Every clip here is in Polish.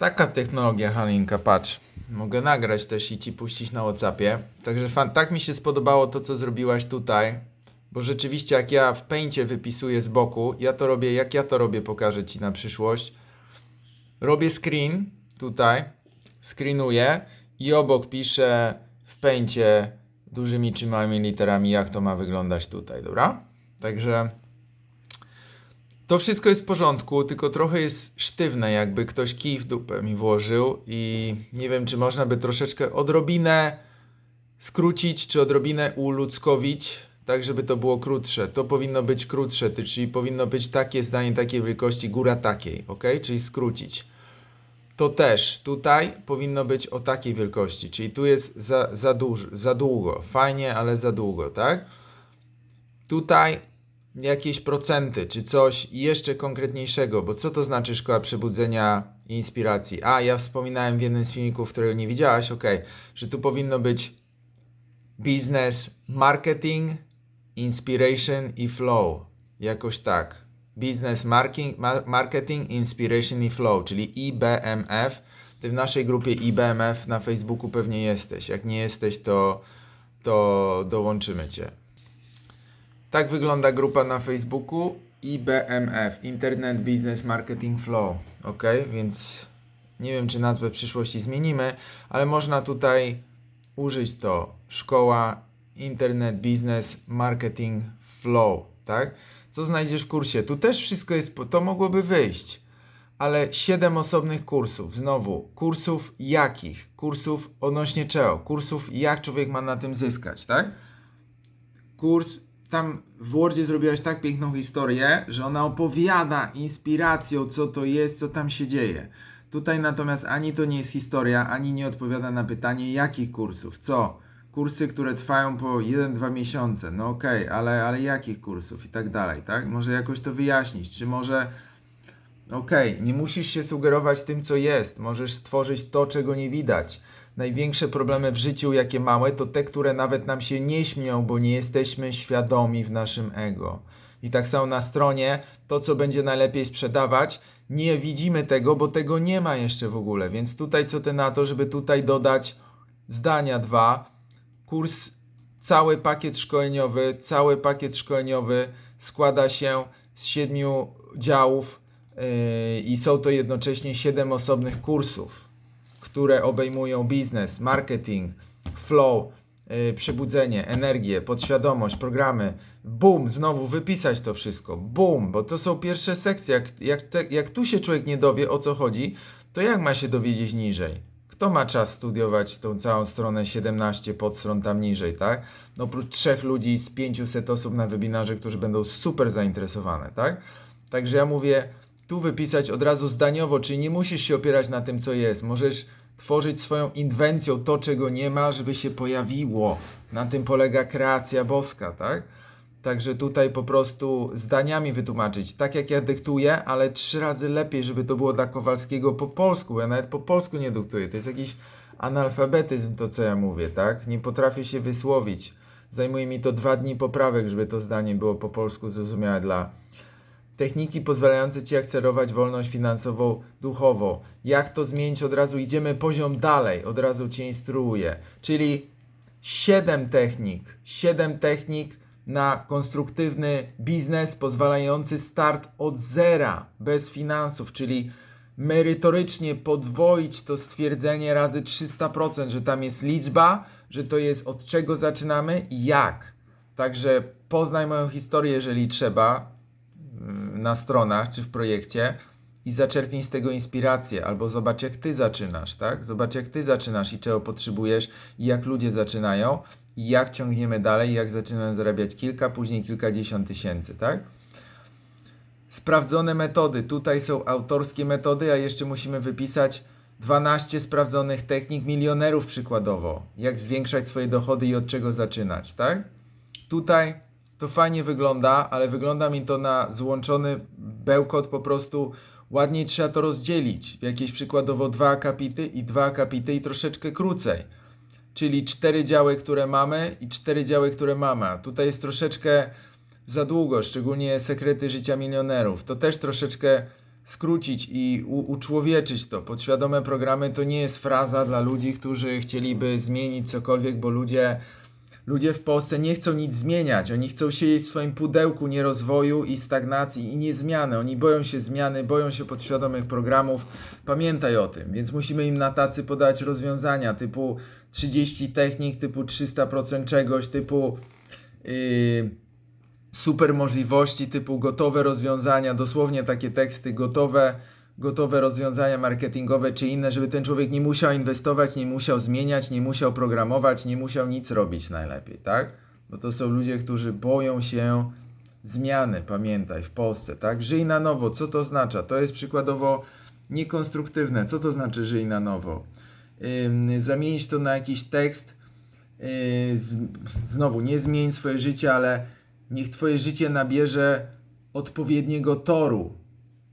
Taka technologia, Halinka, patrz. Mogę nagrać też i ci puścić na Whatsappie. Także fan, tak mi się spodobało to, co zrobiłaś tutaj. Bo rzeczywiście, jak ja w pęcie wypisuję z boku, ja to robię, jak ja to robię, pokażę ci na przyszłość. Robię screen tutaj, screenuję i obok piszę w pęcie dużymi czy małymi literami, jak to ma wyglądać tutaj, dobra? Także to wszystko jest w porządku, tylko trochę jest sztywne, jakby ktoś kij w dupę mi włożył i nie wiem, czy można by troszeczkę odrobinę skrócić, czy odrobinę uludzkowić, tak żeby to było krótsze. To powinno być krótsze, czyli powinno być takie zdanie takiej wielkości, góra takiej, ok? Czyli skrócić. To też tutaj powinno być o takiej wielkości, czyli tu jest za, za, duż, za długo. Fajnie, ale za długo, tak? Tutaj jakieś procenty, czy coś jeszcze konkretniejszego, bo co to znaczy szkoła przebudzenia i inspiracji? A, ja wspominałem w jednym z filmików, którego nie widziałaś, ok, że tu powinno być business, marketing, inspiration i flow. Jakoś tak. Business marketing, ma- marketing, inspiration i flow, czyli IBMF. Ty w naszej grupie IBMF na Facebooku pewnie jesteś. Jak nie jesteś, to, to dołączymy cię. Tak wygląda grupa na Facebooku IBMF Internet Business Marketing Flow. Ok, więc nie wiem, czy nazwę w przyszłości zmienimy, ale można tutaj użyć to szkoła Internet Business Marketing Flow, tak? Co znajdziesz w kursie? Tu też wszystko jest, to mogłoby wyjść, ale 7 osobnych kursów. Znowu, kursów jakich? Kursów odnośnie czego? Kursów jak człowiek ma na tym zyskać, tak? kurs, tam w Wordzie zrobiłaś tak piękną historię, że ona opowiada inspiracją, co to jest, co tam się dzieje. Tutaj natomiast ani to nie jest historia, ani nie odpowiada na pytanie, jakich kursów, co? Kursy, które trwają po 1-2 miesiące, no okej, ale, ale jakich kursów i tak dalej, tak? Może jakoś to wyjaśnić, czy może Okej, nie musisz się sugerować tym, co jest. Możesz stworzyć to, czego nie widać. Największe problemy w życiu, jakie małe, to te, które nawet nam się nie śmią, bo nie jesteśmy świadomi w naszym ego. I tak samo na stronie, to, co będzie najlepiej sprzedawać, nie widzimy tego, bo tego nie ma jeszcze w ogóle. Więc tutaj, co ty na to, żeby tutaj dodać zdania dwa, kurs, cały pakiet szkoleniowy, cały pakiet szkoleniowy składa się z siedmiu działów yy, i są to jednocześnie siedem osobnych kursów, które obejmują biznes, marketing, flow, yy, przebudzenie, energię, podświadomość, programy. Bum, znowu wypisać to wszystko. Bum, bo to są pierwsze sekcje. Jak, jak, te, jak tu się człowiek nie dowie o co chodzi, to jak ma się dowiedzieć niżej? Kto ma czas studiować tą całą stronę 17 podstron tam niżej, tak? No, oprócz trzech ludzi z 500 osób na webinarze, którzy będą super zainteresowane, tak? Także ja mówię, tu wypisać od razu zdaniowo, czyli nie musisz się opierać na tym, co jest. Możesz tworzyć swoją inwencją to, czego nie ma, żeby się pojawiło. Na tym polega kreacja boska, tak? Także tutaj po prostu zdaniami wytłumaczyć, tak jak ja dyktuję, ale trzy razy lepiej, żeby to było dla Kowalskiego po polsku, bo ja nawet po polsku nie dyktuję. To jest jakiś analfabetyzm to, co ja mówię, tak? Nie potrafię się wysłowić. Zajmuje mi to dwa dni poprawek, żeby to zdanie było po polsku zrozumiałe dla techniki pozwalające Ci akcelerować wolność finansową duchowo. Jak to zmienić? Od razu idziemy poziom dalej, od razu Cię instruuję. Czyli 7 technik, 7 technik na konstruktywny biznes pozwalający start od zera, bez finansów, czyli merytorycznie podwoić to stwierdzenie razy 300%, że tam jest liczba, że to jest od czego zaczynamy i jak. Także poznaj moją historię, jeżeli trzeba, na stronach czy w projekcie i zaczerpnij z tego inspirację, albo zobacz jak ty zaczynasz, tak? Zobacz jak ty zaczynasz i czego potrzebujesz i jak ludzie zaczynają i jak ciągniemy dalej, jak zaczynają zarabiać kilka, później kilkadziesiąt tysięcy, tak? Sprawdzone metody. Tutaj są autorskie metody, a jeszcze musimy wypisać 12 sprawdzonych technik milionerów przykładowo. Jak zwiększać swoje dochody i od czego zaczynać, tak? Tutaj to fajnie wygląda, ale wygląda mi to na złączony bełkot po prostu ładniej trzeba to rozdzielić. Jakieś przykładowo dwa akapity i dwa akapity i troszeczkę krócej. Czyli cztery działy, które mamy i cztery działy, które mamy. A Tutaj jest troszeczkę za długo, szczególnie sekrety życia milionerów. To też troszeczkę skrócić i uczłowieczyć to. Podświadome programy to nie jest fraza dla ludzi, którzy chcieliby zmienić cokolwiek, bo ludzie, ludzie w Polsce nie chcą nic zmieniać. Oni chcą siedzieć w swoim pudełku nierozwoju i stagnacji i niezmiany. Oni boją się zmiany, boją się podświadomych programów. Pamiętaj o tym, więc musimy im na tacy podać rozwiązania typu 30 technik, typu 300% czegoś, typu yy, super możliwości, typu gotowe rozwiązania, dosłownie takie teksty, gotowe, gotowe rozwiązania marketingowe czy inne, żeby ten człowiek nie musiał inwestować, nie musiał zmieniać, nie musiał programować, nie musiał nic robić najlepiej, tak? Bo to są ludzie, którzy boją się zmiany, pamiętaj, w Polsce, tak? Żyj na nowo, co to oznacza? To jest przykładowo niekonstruktywne. Co to znaczy żyj na nowo? Ym, zamienić to na jakiś tekst, yy, z, znowu, nie zmień swoje życie, ale niech twoje życie nabierze odpowiedniego toru.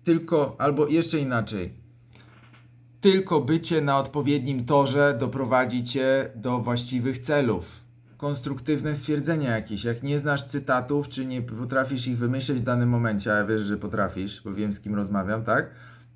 Tylko, albo jeszcze inaczej, tylko bycie na odpowiednim torze doprowadzi cię do właściwych celów. Konstruktywne stwierdzenia jakieś. Jak nie znasz cytatów, czy nie potrafisz ich wymyśleć w danym momencie, a ja wiesz, że potrafisz, bo wiem z kim rozmawiam, tak?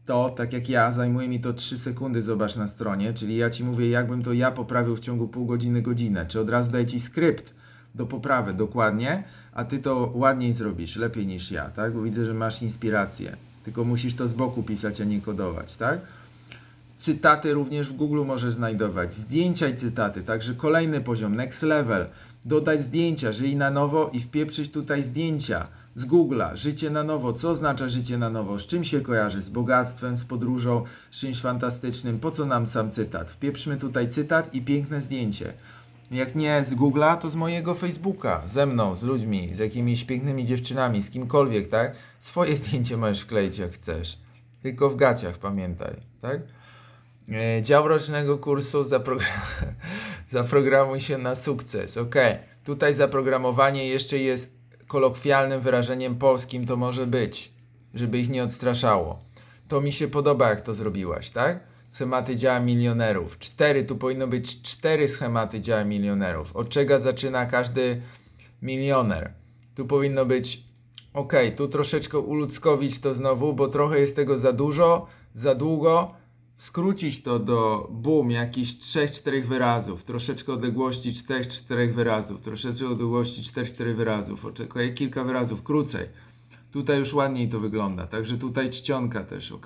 To, tak jak ja, zajmuje mi to 3 sekundy, zobacz na stronie, czyli ja ci mówię, jakbym to ja poprawił w ciągu pół godziny, godzinę, czy od razu daję ci skrypt do poprawy dokładnie, a ty to ładniej zrobisz, lepiej niż ja, tak? Bo widzę, że masz inspirację. Tylko musisz to z boku pisać, a nie kodować, tak? Cytaty również w Google możesz znajdować. Zdjęcia i cytaty, także kolejny poziom, next level. Dodać zdjęcia, żyj na nowo i wpieprzyć tutaj zdjęcia z Google'a. Życie na nowo. Co oznacza życie na nowo? Z czym się kojarzy? Z bogactwem, z podróżą, z czymś fantastycznym. Po co nam sam cytat? Wpieprzmy tutaj cytat i piękne zdjęcie. Jak nie z Google'a, to z mojego Facebooka, ze mną, z ludźmi, z jakimiś pięknymi dziewczynami, z kimkolwiek, tak? Swoje zdjęcie możesz wkleić jak chcesz. Tylko w gaciach, pamiętaj, tak? E, Dział rocznego kursu zaprogra- zaprogramuj się na sukces. Ok, tutaj zaprogramowanie jeszcze jest kolokwialnym wyrażeniem polskim, to może być, żeby ich nie odstraszało. To mi się podoba, jak to zrobiłaś, tak? Schematy działa milionerów. Cztery, tu powinno być cztery schematy działa milionerów. Od czego zaczyna każdy milioner? Tu powinno być, ok, tu troszeczkę uludzkowić to znowu, bo trochę jest tego za dużo, za długo skrócić to do boom, jakichś 3-4 wyrazów, troszeczkę odległości 4-4 wyrazów, troszeczkę odległości 4-4 wyrazów, oczekuję kilka wyrazów krócej. Tutaj już ładniej to wygląda, także tutaj czcionka też, ok?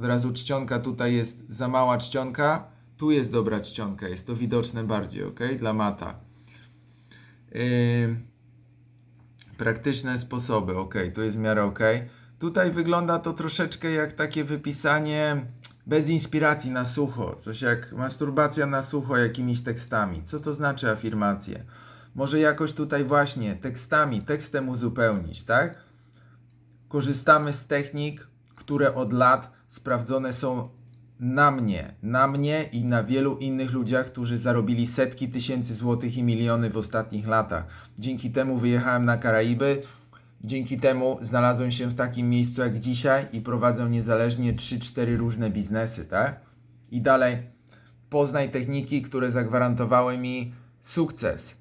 Od razu czcionka tutaj jest za mała czcionka, tu jest dobra czcionka, jest to widoczne bardziej, ok? Dla mata. Yy, praktyczne sposoby, ok, tu jest w miarę ok. Tutaj wygląda to troszeczkę jak takie wypisanie bez inspiracji na sucho, coś jak masturbacja na sucho jakimiś tekstami. Co to znaczy afirmacje? Może jakoś tutaj właśnie tekstami, tekstem uzupełnić, tak? Korzystamy z technik, które od lat sprawdzone są na mnie, na mnie i na wielu innych ludziach, którzy zarobili setki tysięcy złotych i miliony w ostatnich latach. Dzięki temu wyjechałem na Karaiby, Dzięki temu znalazłem się w takim miejscu jak dzisiaj i prowadzę niezależnie 3-4 różne biznesy, tak? I dalej poznaj techniki, które zagwarantowały mi sukces.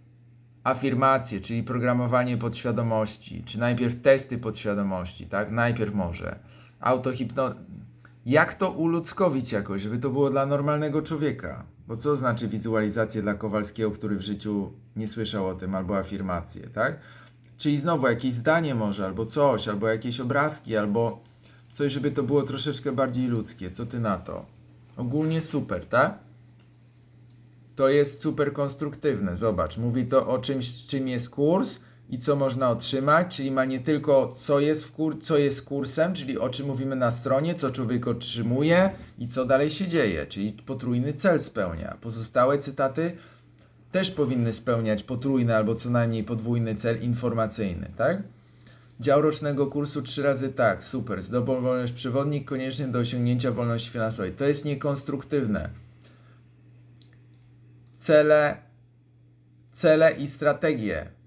Afirmacje, czyli programowanie podświadomości, czy najpierw testy podświadomości, tak? Najpierw może. Autohipno... Jak to uludzkowić jakoś, żeby to było dla normalnego człowieka? Bo co znaczy wizualizację dla Kowalskiego, który w życiu nie słyszał o tym, albo afirmacje, tak? Czyli znowu jakieś zdanie może, albo coś, albo jakieś obrazki, albo coś, żeby to było troszeczkę bardziej ludzkie. Co ty na to? Ogólnie super, tak? To jest super konstruktywne. Zobacz, mówi to o czymś, czym jest kurs i co można otrzymać, czyli ma nie tylko co jest, w kur- co jest kursem, czyli o czym mówimy na stronie, co człowiek otrzymuje i co dalej się dzieje, czyli potrójny cel spełnia. Pozostałe cytaty też powinny spełniać potrójny albo co najmniej podwójny cel informacyjny, tak? Dział rocznego kursu trzy razy tak, super. Zdobądź wolność przewodnik koniecznie do osiągnięcia wolności finansowej. To jest niekonstruktywne. Cele, cele i strategie.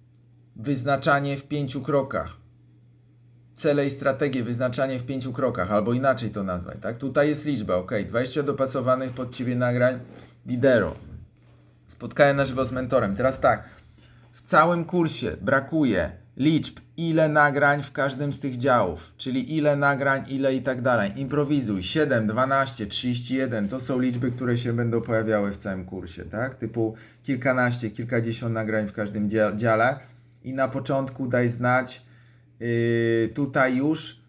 Wyznaczanie w pięciu krokach. Cele i strategie, wyznaczanie w pięciu krokach, albo inaczej to nazwać, tak? Tutaj jest liczba, ok. 20 dopasowanych pod Ciebie nagrań wideo. Spotkanie na żywo z mentorem. Teraz tak, w całym kursie brakuje liczb, ile nagrań w każdym z tych działów, czyli ile nagrań, ile i tak dalej. Improwizuj 7, 12, 31 to są liczby, które się będą pojawiały w całym kursie, tak? Typu kilkanaście, kilkadziesiąt nagrań w każdym dzia- dziale. I na początku daj znać yy, tutaj już,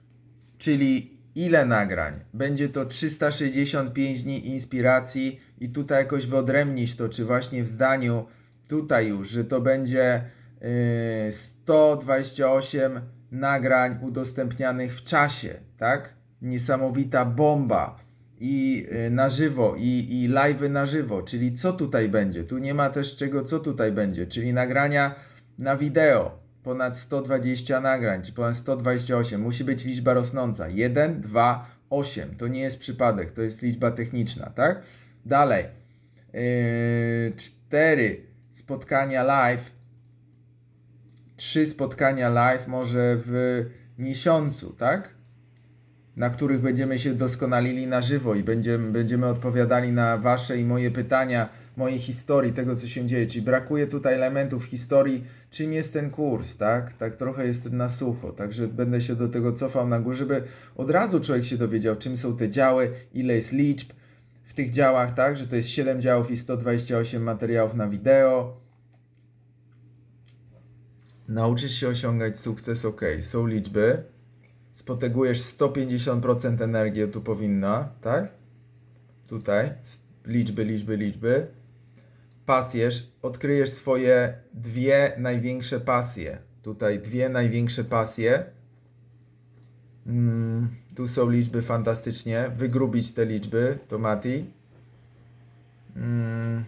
czyli ile nagrań. Będzie to 365 dni inspiracji i tutaj jakoś wyodrębnisz to, czy właśnie w zdaniu tutaj już, że to będzie yy, 128 nagrań udostępnianych w czasie, tak? Niesamowita bomba i yy, na żywo, i, i live'y na żywo, czyli co tutaj będzie? Tu nie ma też czego, co tutaj będzie, czyli nagrania na wideo, ponad 120 nagrań, czy ponad 128, musi być liczba rosnąca, 1, 2, 8, to nie jest przypadek, to jest liczba techniczna, tak? Dalej, yy, 4 spotkania live, 3 spotkania live może w miesiącu, tak? Na których będziemy się doskonalili na żywo i będziemy, będziemy odpowiadali na Wasze i moje pytania, mojej historii, tego co się dzieje. Czyli brakuje tutaj elementów historii, czym jest ten kurs, tak? Tak trochę jest na sucho, także będę się do tego cofał na górę, żeby od razu człowiek się dowiedział, czym są te działy, ile jest liczb w tych działach, tak? Że to jest 7 działów i 128 materiałów na wideo. Nauczysz się osiągać sukces, ok. Są liczby. Spotegujesz 150% energii, tu powinna, tak? Tutaj. Liczby, liczby, liczby. Pasjesz. Odkryjesz swoje dwie największe pasje. Tutaj dwie największe pasje. Mm, tu są liczby fantastycznie. Wygrubić te liczby, to Mati. Mm.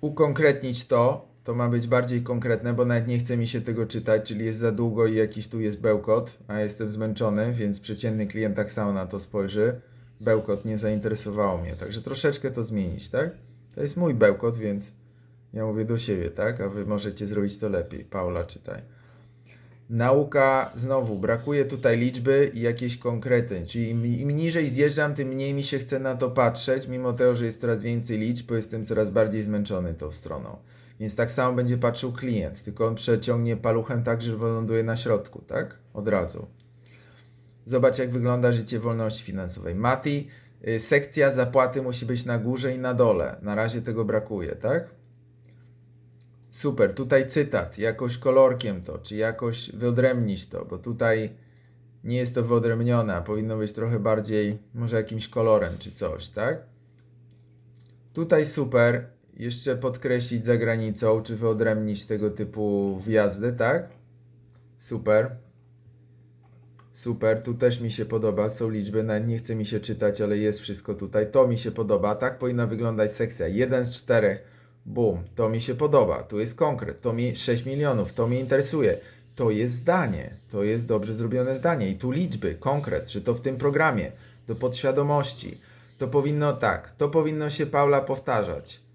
ukonkretnić to, to ma być bardziej konkretne, bo nawet nie chce mi się tego czytać, czyli jest za długo i jakiś tu jest bełkot, a jestem zmęczony, więc przeciętny klient tak samo na to spojrzy. Bełkot nie zainteresowało mnie, także troszeczkę to zmienić, tak? To jest mój bełkot, więc ja mówię do siebie, tak? A wy możecie zrobić to lepiej. Paula, czytaj. Nauka, znowu, brakuje tutaj liczby i jakieś konkrety. Czyli im, im niżej zjeżdżam, tym mniej mi się chce na to patrzeć, mimo tego, że jest coraz więcej liczb, bo jestem coraz bardziej zmęczony tą stroną. Więc tak samo będzie patrzył klient, tylko on przeciągnie paluchem tak, że wyląduje na środku, tak? Od razu. Zobacz, jak wygląda życie wolności finansowej. Mati, y, sekcja zapłaty musi być na górze i na dole. Na razie tego brakuje, tak? Super, tutaj cytat, jakoś kolorkiem to, czy jakoś wyodrębnić to, bo tutaj nie jest to wyodrębnione, powinno być trochę bardziej, może jakimś kolorem czy coś, tak? Tutaj super, jeszcze podkreślić za granicą, czy wyodrębnić tego typu wjazdy, tak? Super. Super, tu też mi się podoba, są liczby, nawet nie chce mi się czytać, ale jest wszystko tutaj. To mi się podoba, tak powinna wyglądać sekcja. Jeden z czterech, bum, to mi się podoba, tu jest konkret, to mi 6 milionów, to mnie interesuje. To jest zdanie, to jest dobrze zrobione zdanie i tu liczby, konkret, że to w tym programie, do podświadomości. To powinno tak, to powinno się Paula powtarzać.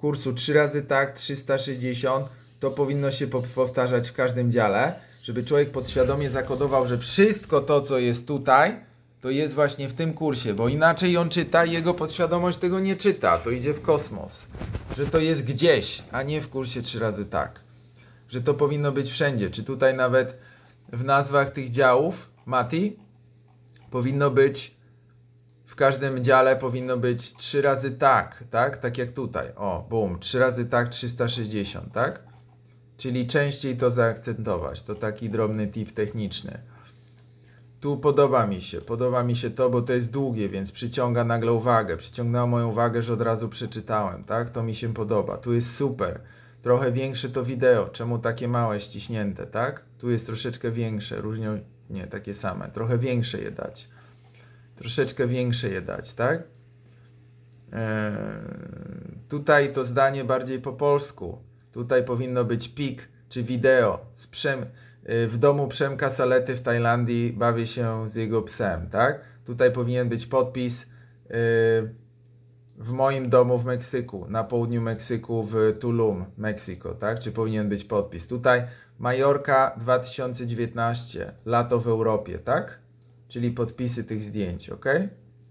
Kursu 3 razy tak, 360, to powinno się po- powtarzać w każdym dziale, żeby człowiek podświadomie zakodował, że wszystko to, co jest tutaj, to jest właśnie w tym kursie, bo inaczej on czyta i jego podświadomość tego nie czyta, to idzie w kosmos. Że to jest gdzieś, a nie w kursie 3 razy tak. Że to powinno być wszędzie, czy tutaj nawet w nazwach tych działów, Mati, powinno być każdym dziale powinno być 3 razy tak, tak? Tak jak tutaj. O, bum, 3 razy tak 360, tak? Czyli częściej to zaakcentować. To taki drobny tip techniczny. Tu podoba mi się, podoba mi się to, bo to jest długie, więc przyciąga nagle uwagę. Przyciągnęło moją uwagę, że od razu przeczytałem, tak? To mi się podoba. Tu jest super. Trochę większe to wideo. Czemu takie małe, ściśnięte, tak? Tu jest troszeczkę większe, różnią, nie, takie same. Trochę większe je dać. Troszeczkę większe je dać, tak? Eee, tutaj to zdanie bardziej po polsku. Tutaj powinno być pik czy wideo z Przem, y, w domu Przemka Salety w Tajlandii bawię się z jego psem, tak? Tutaj powinien być podpis y, w moim domu w Meksyku, na południu Meksyku w Tulum, Meksyko, tak? Czy powinien być podpis? Tutaj Majorka 2019, lato w Europie, tak? Czyli podpisy tych zdjęć, ok?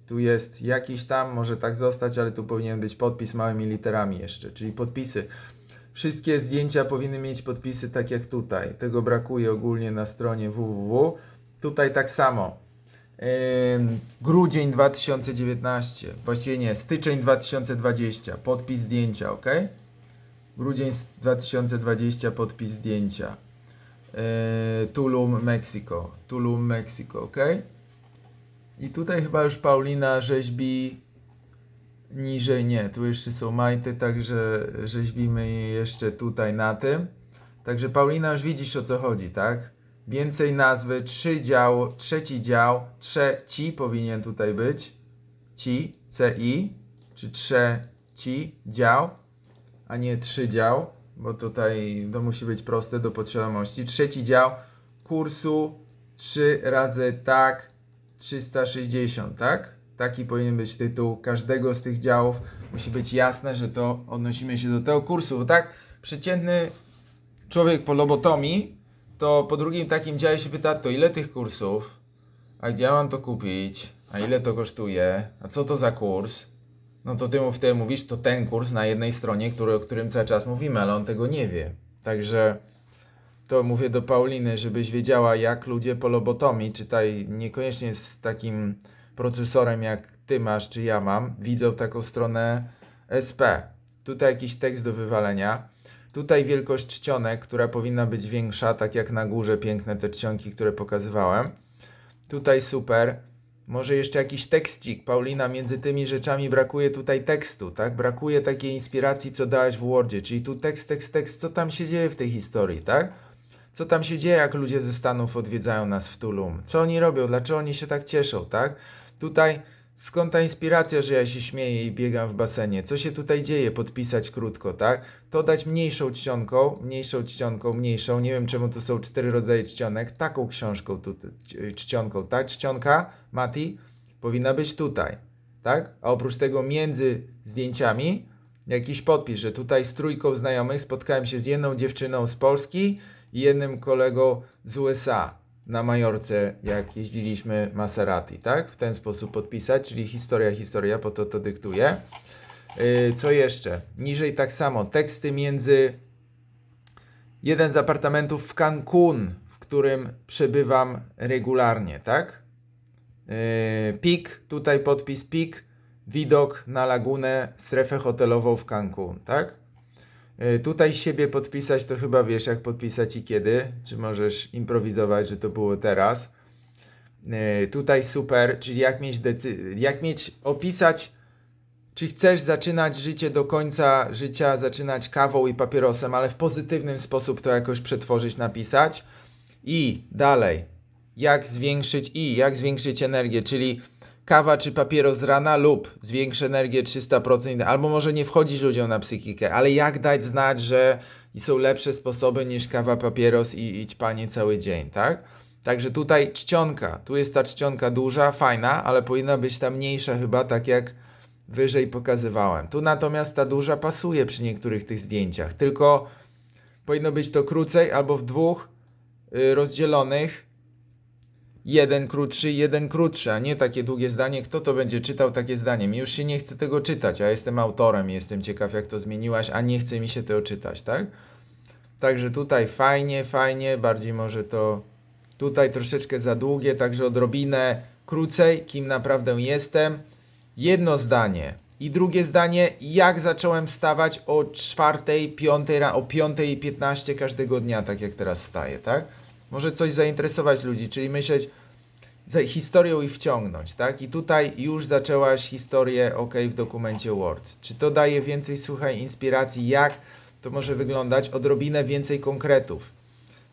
Tu jest jakiś tam, może tak zostać, ale tu powinien być podpis małymi literami jeszcze, czyli podpisy Wszystkie zdjęcia powinny mieć podpisy tak jak tutaj. Tego brakuje ogólnie na stronie www. Tutaj tak samo. Ym, grudzień 2019, właściwie nie, styczeń 2020, podpis zdjęcia, ok? Grudzień 2020, podpis zdjęcia. Yy, Tulum, Mexico. Tulum, Mexico, ok? I tutaj chyba już Paulina rzeźbi niżej, nie, tu jeszcze są majty, także rzeźbimy je jeszcze tutaj na tym. Także Paulina już widzisz o co chodzi, tak? Więcej nazwy, trzy dział, trzeci dział, trzeci powinien tutaj być. Ci, CI, czy trzeci dział, a nie trzy dział, bo tutaj to musi być proste do podświadomości. Trzeci dział kursu 3 razy tak 360, tak? Taki powinien być tytuł każdego z tych działów. Musi być jasne, że to odnosimy się do tego kursu, bo tak przeciętny człowiek po lobotomii, to po drugim takim dziale się pyta, to ile tych kursów? A gdzie mam to kupić? A ile to kosztuje? A co to za kurs? No to ty mu wtedy mówisz, to ten kurs na jednej stronie, który, o którym cały czas mówimy, ale on tego nie wie. Także to mówię do Pauliny, żebyś wiedziała, jak ludzie po lobotomii, czytaj niekoniecznie z takim procesorem, jak ty masz, czy ja mam, widzą taką stronę SP. Tutaj jakiś tekst do wywalenia. Tutaj wielkość czcionek, która powinna być większa, tak jak na górze piękne te czcionki, które pokazywałem. Tutaj super. Może jeszcze jakiś tekstik. Paulina, między tymi rzeczami brakuje tutaj tekstu, tak? Brakuje takiej inspiracji, co dałeś w Wordzie. Czyli tu tekst, tekst, tekst. Co tam się dzieje w tej historii, tak? Co tam się dzieje, jak ludzie ze Stanów odwiedzają nas w Tulum? Co oni robią? Dlaczego oni się tak cieszą, tak? Tutaj skąd ta inspiracja, że ja się śmieję i biegam w basenie? Co się tutaj dzieje? Podpisać krótko, tak? To dać mniejszą czcionką, mniejszą czcionką, mniejszą. Nie wiem czemu tu są cztery rodzaje czcionek. Taką książką, tu, czcionką, tak? Czcionka, Mati, powinna być tutaj, tak? A oprócz tego między zdjęciami jakiś podpis, że tutaj z trójką znajomych spotkałem się z jedną dziewczyną z Polski i jednym kolegą z USA na Majorce, jak jeździliśmy Maserati, tak? W ten sposób podpisać, czyli historia, historia, po to to dyktuje. Yy, co jeszcze? Niżej tak samo, teksty między jeden z apartamentów w Cancun, w którym przebywam regularnie, tak? Yy, pik, tutaj podpis pik, widok na lagunę, strefę hotelową w Cancun, tak? Yy, tutaj siebie podpisać, to chyba wiesz jak podpisać i kiedy, czy możesz improwizować, że to było teraz. Yy, tutaj super, czyli jak mieć decy- jak mieć opisać czy chcesz zaczynać życie do końca życia, zaczynać kawą i papierosem, ale w pozytywny sposób to jakoś przetworzyć, napisać. I dalej, jak zwiększyć i jak zwiększyć energię, czyli kawa czy papieros rana lub zwiększ energię 300%, albo może nie wchodzić ludziom na psychikę, ale jak dać znać, że są lepsze sposoby niż kawa, papieros i, i ćpanie cały dzień, tak? Także tutaj czcionka, tu jest ta czcionka duża, fajna, ale powinna być ta mniejsza chyba, tak jak wyżej pokazywałem. Tu natomiast ta duża pasuje przy niektórych tych zdjęciach, tylko powinno być to krócej albo w dwóch y, rozdzielonych. Jeden krótszy, jeden krótszy, a nie takie długie zdanie. Kto to będzie czytał takie zdanie? Mi już się nie chce tego czytać, a jestem autorem i jestem ciekaw, jak to zmieniłaś, a nie chce mi się tego czytać, tak? Także tutaj fajnie, fajnie, bardziej może to tutaj troszeczkę za długie, także odrobinę krócej, kim naprawdę jestem. Jedno zdanie. I drugie zdanie, jak zacząłem wstawać o czwartej, piątej, o piątej i 15 każdego dnia, tak jak teraz wstaję, tak? Może coś zainteresować ludzi, czyli myśleć historią i wciągnąć, tak? I tutaj już zaczęłaś historię OK w dokumencie Word. Czy to daje więcej, słuchaj, inspiracji, jak to może wyglądać? Odrobinę więcej konkretów,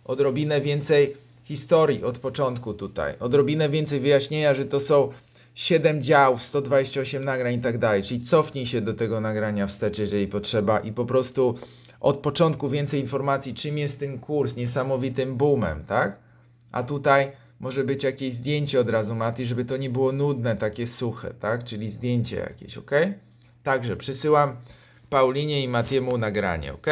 odrobinę więcej historii od początku tutaj, odrobinę więcej wyjaśnienia, że to są 7 działów, 128 nagrań i tak dalej. Czyli cofnij się do tego nagrania wstecz, jeżeli potrzeba i po prostu od początku więcej informacji, czym jest ten kurs, niesamowitym boomem, tak? A tutaj może być jakieś zdjęcie od razu, Mati, żeby to nie było nudne, takie suche, tak? Czyli zdjęcie jakieś, ok? Także przysyłam Paulinie i Matiemu nagranie, ok?